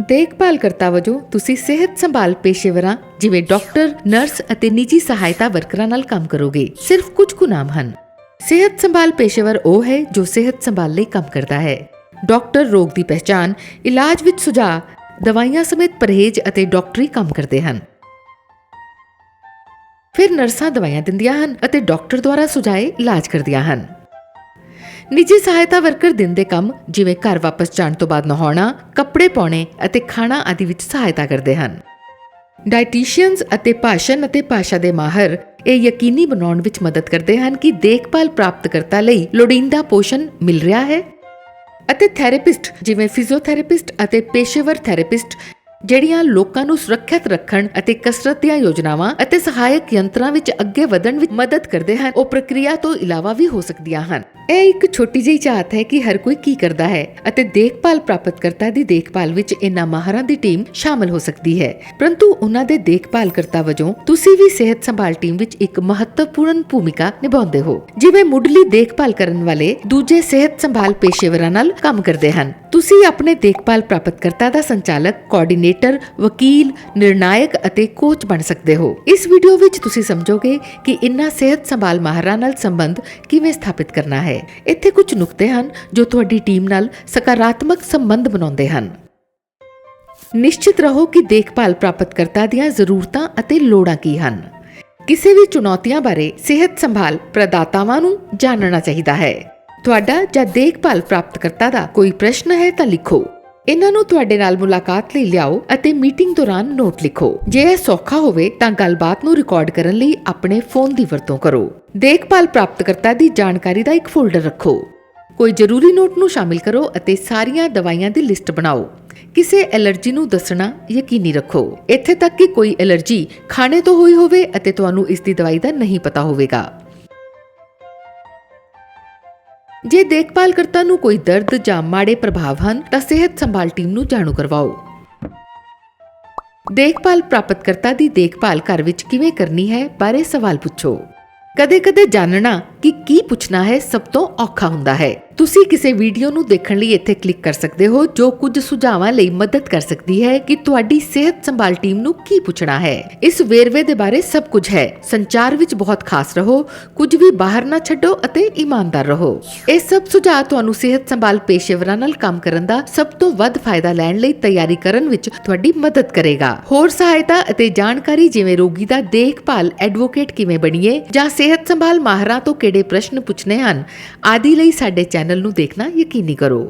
ਦੇਖਭਾਲ ਕਰਤਾ ਵਜੋਂ ਤੁਸੀਂ ਸਿਹਤ ਸੰਭਾਲ ਪੇਸ਼ੇਵਰਾਂ ਜਿਵੇਂ ਡਾਕਟਰ, ਨਰਸ ਅਤੇ ਨਿੱਜੀ ਸਹਾਇਤਾ ਵਰਕਰਾਂ ਨਾਲ ਕੰਮ ਕਰੋਗੇ। ਸਿਰਫ ਕੁਝ ਕੁ ਨਾਮ ਹਨ। ਸਿਹਤ ਸੰਭਾਲ ਪੇਸ਼ੇਵਰ ਉਹ ਹੈ ਜੋ ਸਿਹਤ ਸੰਭਾਲ ਲਈ ਕੰਮ ਕਰਦਾ ਹੈ। ਡਾਕਟਰ ਰੋਗ ਦੀ ਪਹਿਚਾਣ ਇਲਾਜ ਵਿੱਚ ਸੁਝਾਅ ਦਵਾਈਆਂ ਸਮੇਤ ਪਰਹੇਜ਼ ਅਤੇ ਡਾਕਟਰੀ ਕੰਮ ਕਰਦੇ ਹਨ। ਫਿਰ ਨਰਸਾਂ ਦਵਾਈਆਂ ਦਿੰਦੀਆਂ ਹਨ ਅਤੇ ਡਾਕਟਰ ਦੁਆਰਾ ਸੁਝਾਏ ਇਲਾਜ ਕਰਦੀਆਂ ਹਨ। ਨਿੱਜੀ ਸਹਾਇਤਾ ਵਰਕਰ ਦਿਨ ਦੇ ਕੰਮ ਜਿਵੇਂ ਘਰ ਵਾਪਸ ਜਾਣ ਤੋਂ ਬਾਅਦ ਨਹਾਉਣਾ, ਕੱਪੜੇ ਪਾਉਣੇ ਅਤੇ ਖਾਣਾ ਆਦਿ ਵਿੱਚ ਸਹਾਇਤਾ ਕਰਦੇ ਹਨ। ਡਾਈਟੀਸ਼ੀਅਨਸ ਅਤੇ ਭਾਸ਼ਣ ਅਤੇ ਭਾਸ਼ਾ ਦੇ ਮਾਹਰ ਇਹ ਯਕੀਨੀ ਬਣਾਉਣ ਵਿੱਚ ਮਦਦ ਕਰਦੇ ਹਨ ਕਿ ਦੇਖਭਾਲ ਪ੍ਰਾਪਤਕਰਤਾ ਲਈ ਲੋੜੀਂਦਾ ਪੋਸ਼ਣ ਮਿਲ ਰਿਹਾ ਹੈ ਅਤੇ ਥੈਰੇਪਿਸਟ ਜਿਵੇਂ ਫਿਜ਼ੀਓਥੈਰੇਪਿਸਟ ਅਤੇ ਪੇਸ਼ੇਵਰ ਥੈਰੇਪਿਸਟ ਜਿਹੜੀਆਂ ਲੋਕਾਂ ਨੂੰ ਸੁਰੱਖਿਅਤ ਰੱਖਣ ਅਤੇ ਕਸਰਤ ਦੀਆਂ ਯੋਜਨਾਵਾਂ ਅਤੇ ਸਹਾਇਕ ਯੰਤਰਾਂ ਵਿੱਚ ਅੱਗੇ ਵਧਣ ਵਿੱਚ ਮਦਦ ਕਰਦੇ ਹਨ, ਉਹ ਪ੍ਰਕਿਰਿਆ ਤੋਂ ਇਲਾਵਾ ਵੀ ਹੋ ਸਕਦੀਆਂ ਹਨ। ਇਹ ਇੱਕ ਛੋਟੀ ਜਿਹੀ ਚਾਹਤ ਹੈ ਕਿ ਹਰ ਕੋਈ ਕੀ ਕਰਦਾ ਹੈ ਅਤੇ ਦੇਖਭਾਲ ਪ੍ਰਾਪਤਕਰਤਾ ਦੀ ਦੇਖਭਾਲ ਵਿੱਚ ਇਨ੍ਹਾਂ ਮਾਹਰਾਂ ਦੀ ਟੀਮ ਸ਼ਾਮਲ ਹੋ ਸਕਦੀ ਹੈ। ਪਰੰਤੂ ਉਹਨਾਂ ਦੇ ਦੇਖਭਾਲਕਰਤਾ ਵਜੋਂ ਤੁਸੀਂ ਵੀ ਸਿਹਤ ਸੰਭਾਲ ਟੀਮ ਵਿੱਚ ਇੱਕ ਮਹੱਤਵਪੂਰਨ ਭੂਮਿਕਾ ਨਿਭਾਉਂਦੇ ਹੋ, ਜਿਵੇਂ ਮੁੱਢਲੀ ਦੇਖਭਾਲ ਕਰਨ ਵਾਲੇ ਦੂਜੇ ਸਿਹਤ ਸੰਭਾਲ ਪੇਸ਼ੇਵਰਾਂ ਨਾਲ ਕੰਮ ਕਰਦੇ ਹਨ। ਤੁਸੀਂ ਆਪਣੇ ਦੇਖਭਾਲ ਪ੍ਰਾਪਤਕਰਤਾ ਦਾ ਸੰਚਾਲਕ ਕੋਆਰਡੀਨੇਟਰ ਵਕੀਲ, ਨਿਰਣਾਇਕ ਅਤੇ ਕੋਚ ਬਣ ਸਕਦੇ ਹੋ। ਇਸ ਵੀਡੀਓ ਵਿੱਚ ਤੁਸੀਂ ਸਮਝੋਗੇ ਕਿ ਇਨ੍ਹਾਂ ਸਿਹਤ ਸੰਭਾਲ ਮਾਹਰਾਂ ਨਾਲ ਸੰਬੰਧ ਕਿਵੇਂ ਸਥਾਪਿਤ ਕਰਨਾ ਹੈ। ਇੱਥੇ ਕੁਝ ਨੁਕਤੇ ਹਨ ਜੋ ਤੁਹਾਡੀ ਟੀਮ ਨਾਲ ਸਕਾਰਾਤਮਕ ਸੰਬੰਧ ਬਣਾਉਂਦੇ ਹਨ। ਨਿਸ਼ਚਿਤ ਰਹੋ ਕਿ ਦੇਖਭਾਲ ਪ੍ਰਾਪਤਕਰਤਾ ਦੀਆਂ ਜ਼ਰੂਰਤਾਂ ਅਤੇ ਲੋੜਾਂ ਕੀ ਹਨ। ਕਿਸੇ ਵੀ ਚੁਣੌਤੀਆਂ ਬਾਰੇ ਸਿਹਤ ਸੰਭਾਲ ਪ੍ਰਦਾਤਾਵਾਂ ਨੂੰ ਜਾਣਨਾ ਚਾਹੀਦਾ ਹੈ। ਤੁਹਾਡਾ ਜਾਂ ਦੇਖਭਾਲ ਪ੍ਰਾਪਤਕਰਤਾ ਦਾ ਕੋਈ ਪ੍ਰਸ਼ਨ ਹੈ ਤਾਂ ਲਿਖੋ। ਇਹਨਾਂ ਨੂੰ ਤੁਹਾਡੇ ਨਾਲ ਮੁਲਾਕਾਤ ਲਈ ਲਿਆਓ ਅਤੇ ਮੀਟਿੰਗ ਦੌਰਾਨ ਨੋਟ ਲਿਖੋ। ਜੇ ਇਹ ਸੌਖਾ ਹੋਵੇ ਤਾਂ ਗੱਲਬਾਤ ਨੂੰ ਰਿਕਾਰਡ ਕਰਨ ਲਈ ਆਪਣੇ ਫੋਨ ਦੀ ਵਰਤੋਂ ਕਰੋ। ਦੇਖਭਾਲ ਪ੍ਰਾਪਤਕਰਤਾ ਦੀ ਜਾਣਕਾਰੀ ਦਾ ਇੱਕ ਫੋਲਡਰ ਰੱਖੋ। ਕੋਈ ਜ਼ਰੂਰੀ ਨੋਟ ਨੂੰ ਸ਼ਾਮਿਲ ਕਰੋ ਅਤੇ ਸਾਰੀਆਂ ਦਵਾਈਆਂ ਦੀ ਲਿਸਟ ਬਣਾਓ। ਕਿਸੇ ਐਲਰਜੀ ਨੂੰ ਦੱਸਣਾ ਯਕੀਨੀ ਰੱਖੋ। ਇੱਥੇ ਤੱਕ ਕਿ ਕੋਈ ਐਲਰਜੀ ਖਾਣੇ ਤੋਂ ਹੋਈ ਹੋਵੇ ਅਤੇ ਤੁਹਾਨੂੰ ਇਸ ਦੀ ਦਵਾਈ ਦਾ ਨਹੀਂ ਪਤਾ ਹੋਵੇਗਾ। ਜੇ ਦੇਖਭਾਲਕਰਤਾ ਨੂੰ ਕੋਈ ਦਰਦ ਜਾਂ ਮਾੜੇ ਪ੍ਰਭਾਵ ਹਨ, ਤਾਂ ਸਿਹਤ ਸੰਭਾਲ ਟੀਮ ਨੂੰ ਜਾਣੂ ਕਰਵਾਓ। ਦੇਖਭਾਲ ਪ੍ਰਾਪਤਕਰਤਾ ਦੀ ਦੇਖਭਾਲ ਘਰ ਵਿੱਚ ਕਿਵੇਂ ਕਰਨੀ ਹੈ, ਬਾਰੇ ਸਵਾਲ ਪੁੱਛੋ। ਕਦੇ-ਕਦੇ ਜਾਣਨਾ ਕਿ ਕੀ ਪੁੱਛਣਾ ਹੈ ਸਭ ਤੋਂ ਔਖਾ ਹੁੰਦਾ ਹੈ। ਤੁਸੀਂ ਕਿਸੇ ਵੀਡੀਓ ਨੂੰ ਦੇਖਣ ਲਈ ਇੱਥੇ ਕਲਿੱਕ ਕਰ ਸਕਦੇ ਹੋ, ਜੋ ਕੁਝ ਸੁਝਾਵਾਂ ਲਈ ਮਦਦ ਕਰ ਸਕਦੀ ਹੈ ਕਿ ਤੁਹਾਡੀ ਸਿਹਤ ਸੰਭਾਲ ਟੀਮ ਨੂੰ ਕੀ ਪੁੱਛਣਾ ਹੈ। ਇਸ ਵੇਰਵੇ ਦੇ ਬਾਰੇ ਸਭ ਕੁਝ ਹੈ। ਸੰਚਾਰ ਵਿੱਚ ਬਹੁਤ ਖਾਸ ਰਹੋ, ਕੁਝ ਵੀ ਬਾਹਰ ਨਾ ਛੱਡੋ ਅਤੇ ਇਮਾਨਦਾਰ ਰਹੋ। ਇਹ ਸਭ ਸੁਝਾਅ ਤੁਹਾਨੂੰ ਸਿਹਤ ਸੰਭਾਲ ਪੇਸ਼ੇਵਰਾਂ ਨਾਲ ਕੰਮ ਕਰਨ ਦਾ ਸਭ ਤੋਂ ਵੱਧ ਫਾਇਦਾ ਲੈਣ ਲਈ ਤਿਆਰੀ ਕਰਨ ਵਿੱਚ ਤੁਹਾਡੀ ਮਦਦ ਕਰੇਗਾ। ਹੋਰ ਸਹਾਇਤਾ ਅਤੇ ਜਾਣਕਾਰੀ ਜਿਵੇਂ ਰੋਗੀ ਦਾ ਦੇਖਭਾਲ ਐਡਵੋਕੇਟ ਕਿਵੇਂ ਬਣੀਏ ਜਾਂ ਸਿਹਤ ਸੰਭਾਲ ਮਾਹਰਾਂ ਤੋਂ ਕਿਹੜੇ ਪ੍ਰਸ਼ਨ ਪੁੱਛਣੇ ਹਨ ਆਦਿ ਲਈ ਸਾਡੇ ਚੈਨਲ ਨੂੰ ਦੇਖਣਾ ਯਕੀਨੀ ਕਰੋ।